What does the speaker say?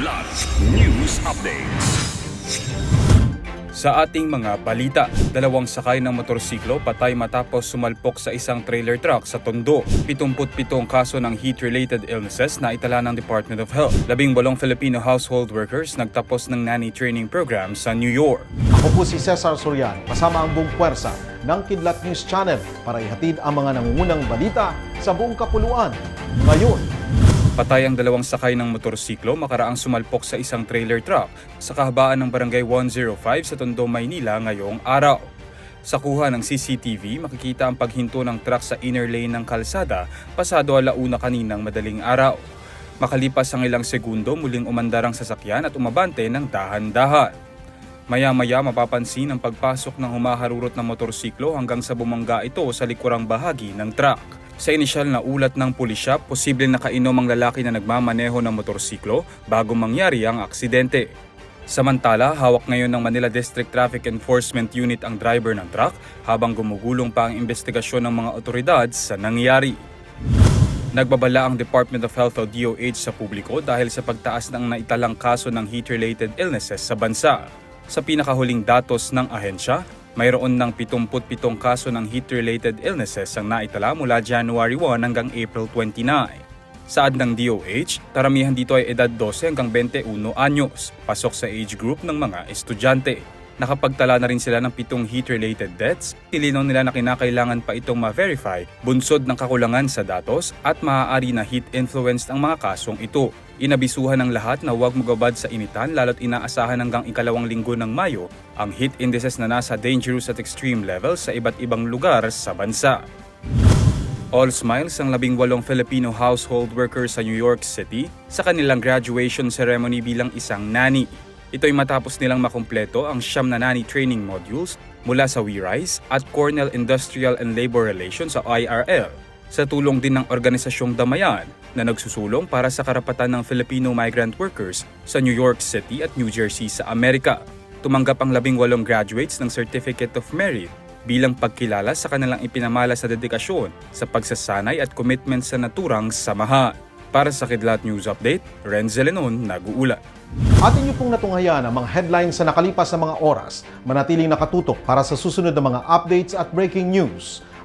Kidlat News Updates. Sa ating mga balita, dalawang sakay ng motorsiklo patay matapos sumalpok sa isang trailer truck sa Tondo. 77 kaso ng heat-related illnesses na itala ng Department of Health. Labing walong Filipino household workers nagtapos ng nanny training program sa New York. Ako po si Cesar Sorian, kasama ang buong puwersa ng Kidlat News Channel para ihatid ang mga nangungunang balita sa buong kapuluan. Ngayon, Patay ang dalawang sakay ng motorsiklo makaraang sumalpok sa isang trailer truck sa kahabaan ng Barangay 105 sa Tondo, Maynila ngayong araw. Sa kuha ng CCTV, makikita ang paghinto ng truck sa inner lane ng kalsada pasado alauna kaninang madaling araw. Makalipas ang ilang segundo, muling umandar ang sasakyan at umabante ng dahan-dahan. Maya-maya mapapansin ang pagpasok ng humaharurot na motorsiklo hanggang sa bumangga ito sa likurang bahagi ng truck. Sa inisyal na ulat ng pulisya, posibleng nakainom ang lalaki na nagmamaneho ng motorsiklo bago mangyari ang aksidente. Samantala, hawak ngayon ng Manila District Traffic Enforcement Unit ang driver ng truck habang gumugulong pa ang investigasyon ng mga otoridad sa nangyari. Nagbabala ang Department of Health o DOH sa publiko dahil sa pagtaas ng naitalang kaso ng heat-related illnesses sa bansa. Sa pinakahuling datos ng ahensya, mayroon ng 77 kaso ng heat-related illnesses ang naitala mula January 1 hanggang April 29. Saad ng DOH, karamihan dito ay edad 12 hanggang 21 anyos, pasok sa age group ng mga estudyante. Nakapagtala na rin sila ng pitong heat-related deaths. Nilinaw nila na kinakailangan pa itong ma-verify, bunsod ng kakulangan sa datos at maaari na heat-influenced ang mga kasong ito. Inabisuhan ng lahat na huwag magabad sa initan lalo't inaasahan hanggang ikalawang linggo ng Mayo ang heat indices na nasa dangerous at extreme levels sa iba't ibang lugar sa bansa. All smiles ang labing walong Filipino household workers sa New York City sa kanilang graduation ceremony bilang isang nani. Ito'y matapos nilang makumpleto ang siyam na nani training modules mula sa WeRise at Cornell Industrial and Labor Relations sa IRL sa tulong din ng organisasyong Damayan na nagsusulong para sa karapatan ng Filipino migrant workers sa New York City at New Jersey sa Amerika. Tumanggap ang labing walong graduates ng Certificate of Merit bilang pagkilala sa kanilang ipinamala sa dedikasyon sa pagsasanay at commitment sa naturang samahan. Para sa Kidlat News Update, Renzel Lenon, nag-uula. atin niyo pong natunghayan ang mga headlines sa nakalipas na mga oras. Manatiling nakatutok para sa susunod na mga updates at breaking news.